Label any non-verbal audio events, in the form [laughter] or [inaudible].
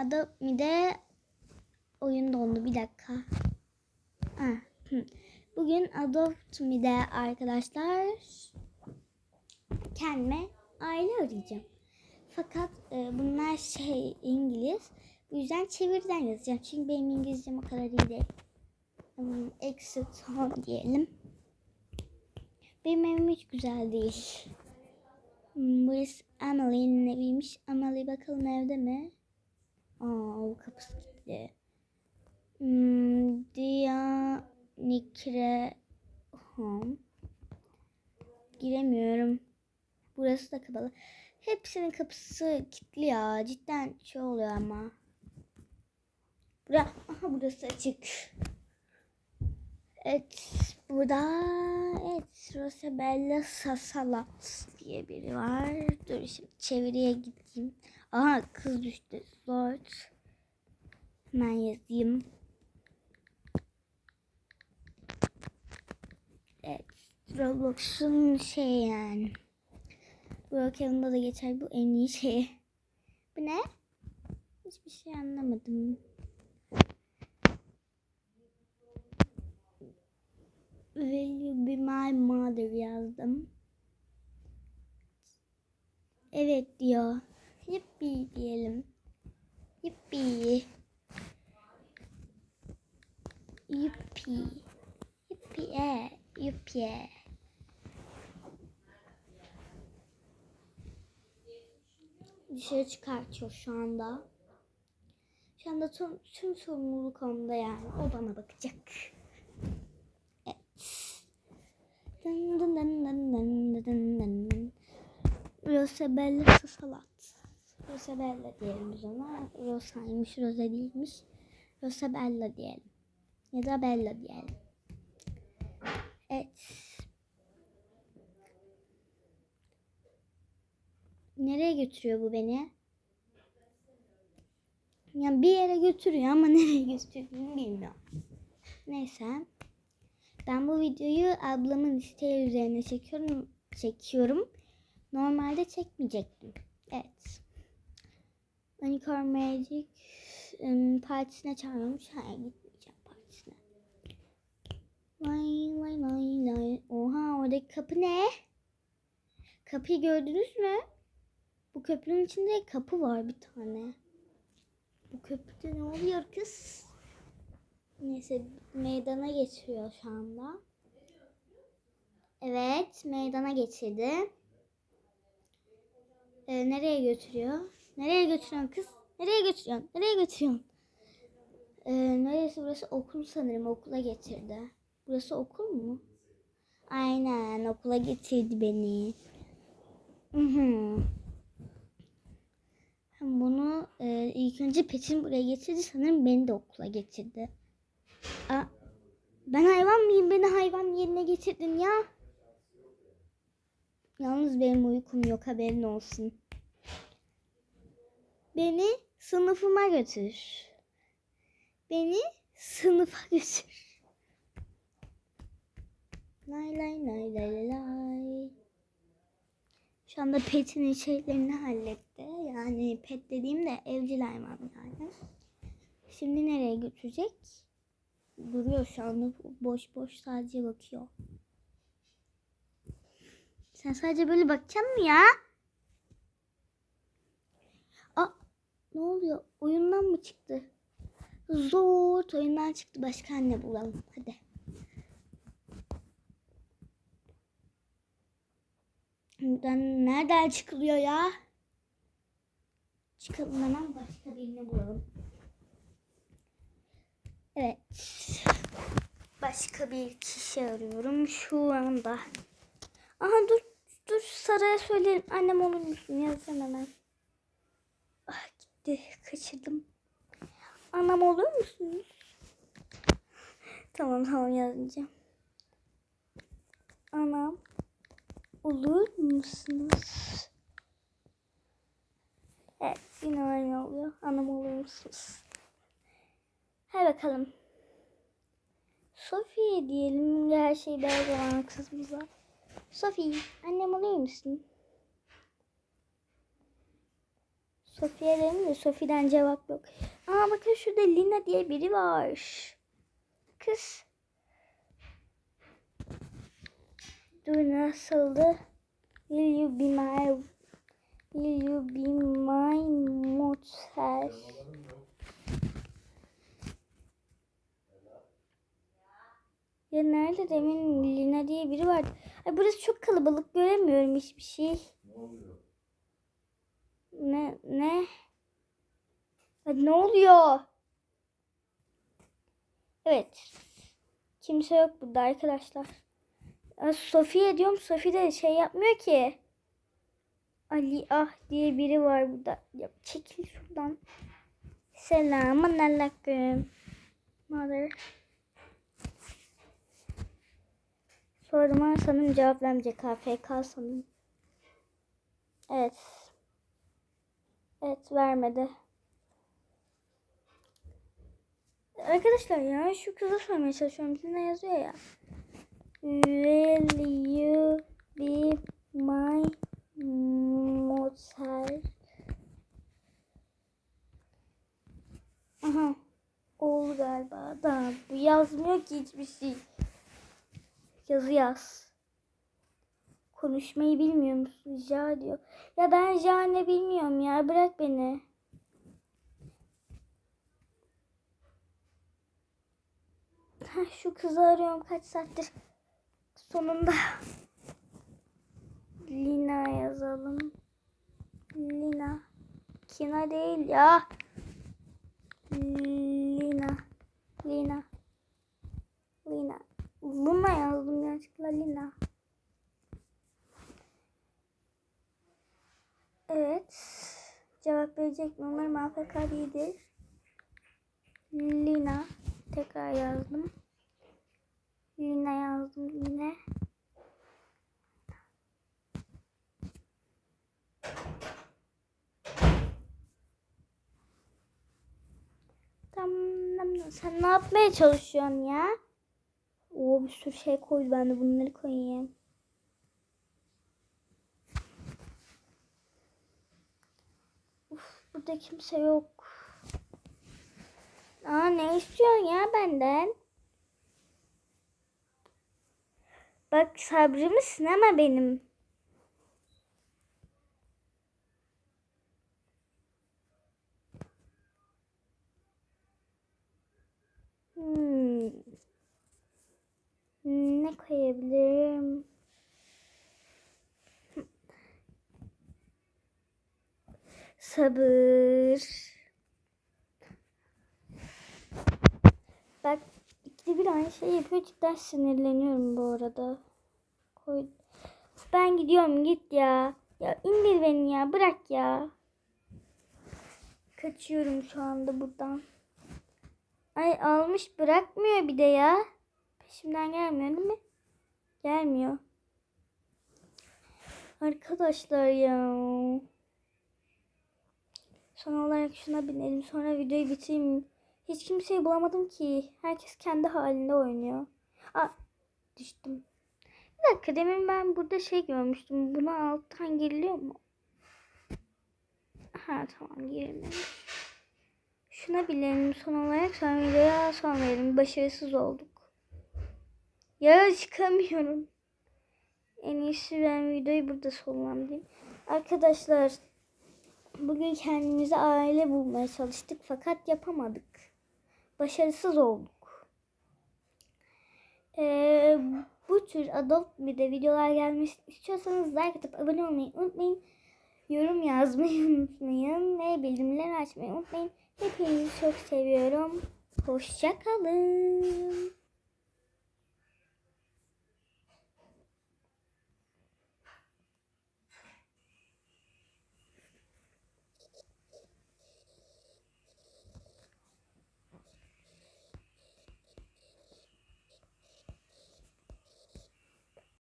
Adopt Me'de oyun dondu. Bir dakika. Ha. Bugün Adopt Me'de arkadaşlar kendime aile arayacağım. Fakat e, bunlar şey İngiliz. Bu yüzden çeviriden yazacağım. Çünkü benim İngilizcem o kadar iyi değil. Hmm, Exit home diyelim. Benim evim hiç güzel değil. Hmm, Burası Emily'nin eviymiş. Emily bakalım evde mi? Aa, kapısı kilitli. Hmm, Dianikre Home. Giremiyorum. Burası da kapalı. Hepsinin kapısı kilitli ya. Cidden şey oluyor ama. Bura, aha burası açık. Evet. Burada evet Rosabella Sasalat diye biri var. Dur şimdi çeviriye gideyim. Aha kız düştü. Zor. Hemen yazayım. Evet. Roblox'un şey yani. Brokeren'da da geçer bu en iyi şey. Bu ne? Hiçbir şey anlamadım. Will you be my mother yazdım. Evet diyor. Yippi diyelim. Yippi. Yippi. Yippi e. Yippi e. Dışarı çıkartıyor şu anda. Şu anda tüm, tüm sorumluluk onda yani. O bana bakacak. Dın dın dın. Rosabella salat. Rosabella diyelim biz ona. Rosa'ymış, Rosa değilmiş. Rosabella diyelim. Ya da Bella diyelim. Evet. Nereye götürüyor bu beni? Yani bir yere götürüyor ama [laughs] nereye götürdüğünü bilmiyorum. Neyse. Ben bu videoyu ablamın isteği üzerine çekiyorum. çekiyorum. Normalde çekmeyecektim. Evet. Unicorn Magic ım, partisine çağırmış. Hayır gitmeyeceğim partisine. Lay lay lay lay. Oha oradaki kapı ne? Kapıyı gördünüz mü? Bu köprünün içinde kapı var bir tane. Bu köprüde ne oluyor kız? Neyse meydana geçiriyor şu anda. Evet meydana geçirdi. Ee, nereye götürüyor? Nereye götürüyorsun kız? Nereye götürüyorsun? Nereye götürüyorsun? Ee, neresi burası? Okul sanırım. Okula getirdi. Burası okul mu? Aynen okula getirdi beni. Hı hı. Bunu e, ilk önce Petin buraya getirdi. Sanırım beni de okula getirdi. Aa, ben hayvan mıyım? Beni hayvan yerine getirdin ya. Yalnız benim uykum yok haberin olsun. Beni sınıfıma götür. Beni sınıfa [laughs] götür. Lay lay lay lay lay. Şu anda Pet'in şeylerini halletti. Yani pet dediğim de evcil hayvan yani. Şimdi nereye götürecek? Duruyor şu anda boş boş sadece bakıyor. Sen sadece böyle bakacaksın mı ya? Aa, ne oluyor? Oyundan mı çıktı? Zor oyundan çıktı. Başka anne bulalım. Hadi. Buradan nereden çıkılıyor ya? Çıkalım hemen başka birini bulalım. Evet. Başka bir kişi arıyorum şu anda. Aha dur dur Sara'ya söyleyelim. Annem olur musun? Yazacağım hemen. Gitti. Kaçırdım. Annem olur musunuz? Tamam tamam yazacağım. Anam olur musunuz? Evet yine aynı oluyor. Anam olur musunuz? Hadi bakalım. Sophie diyelim. Her şeyi her zaman kızımıza. Sophie annem oluyor musun? Sofia dedim de Sofi'den cevap yok. Aa bakın şurada Lina diye biri var. Kız. Dur nasıldı? Will you be my Will you be my motel? Ya nerede demin Lina diye biri vardı. Ay burası çok kalabalık göremiyorum hiçbir şey. Ne ne? Ay, ne oluyor? Evet. Kimse yok burada arkadaşlar. Sofia diyorum. Sofia de şey yapmıyor ki. Ali Ah diye biri var burada. Ya, çekil şuradan. Selamun aleyküm. Mother. Soruma sanırım cevap vermeyecek. AFK sanırım. Evet. Evet vermedi. Arkadaşlar ya şu kıza sormaya çalışıyorum. Ne yazıyor ya? Will you be my motel? Aha. Oldu galiba da yazmıyor ki hiçbir şey. Yazı yaz. Konuşmayı bilmiyor musun? Ja diyor. Ya ben ja ne bilmiyorum ya. Bırak beni. Şu kızı arıyorum kaç saattir. Sonunda. Lina yazalım. Lina. Kina değil ya. Lina. Lina. Lina. Luna yazdım yanlışlıkla Lina. Evet. Cevap verecek mi? Umarım AFK. Lina. Tekrar yazdım. Lina yazdım yine. Tamam. Sen ne yapmaya çalışıyorsun ya? Oo bir sürü şey koydu. Ben de bunları koyayım. Burada kimse yok. Aa ne istiyorsun ya benden? Bak sabrımı sınama benim. Hmm. Ne koyabilirim? Sabır. Bak ikide bir aynı şey yapıyor. Cidden sinirleniyorum bu arada. Koy. Ben gidiyorum git ya. Ya indir beni ya bırak ya. Kaçıyorum şu anda buradan. Ay almış bırakmıyor bir de ya. Peşimden gelmiyor değil mi? Gelmiyor. Arkadaşlar ya. Son olarak şuna binelim. Sonra videoyu bitireyim. Hiç kimseyi bulamadım ki. Herkes kendi halinde oynuyor. Aa düştüm. Bir dakika demin ben burada şey görmüştüm. Buna alttan giriliyor mu? Ha tamam girilmemiş. Şuna bilelim son olarak sonra videoya son verelim. Başarısız olduk. Ya çıkamıyorum. En iyisi ben videoyu burada sonlandırayım. Arkadaşlar bugün kendimize aile bulmaya çalıştık fakat yapamadık. Başarısız olduk. Ee, bu tür adult bir de videolar gelmesi istiyorsanız like atıp abone olmayı unutmayın. Yorum yazmayı [laughs] unutmayın ve bildirimleri açmayı unutmayın. Hepinizi çok seviyorum. Hoşçakalın.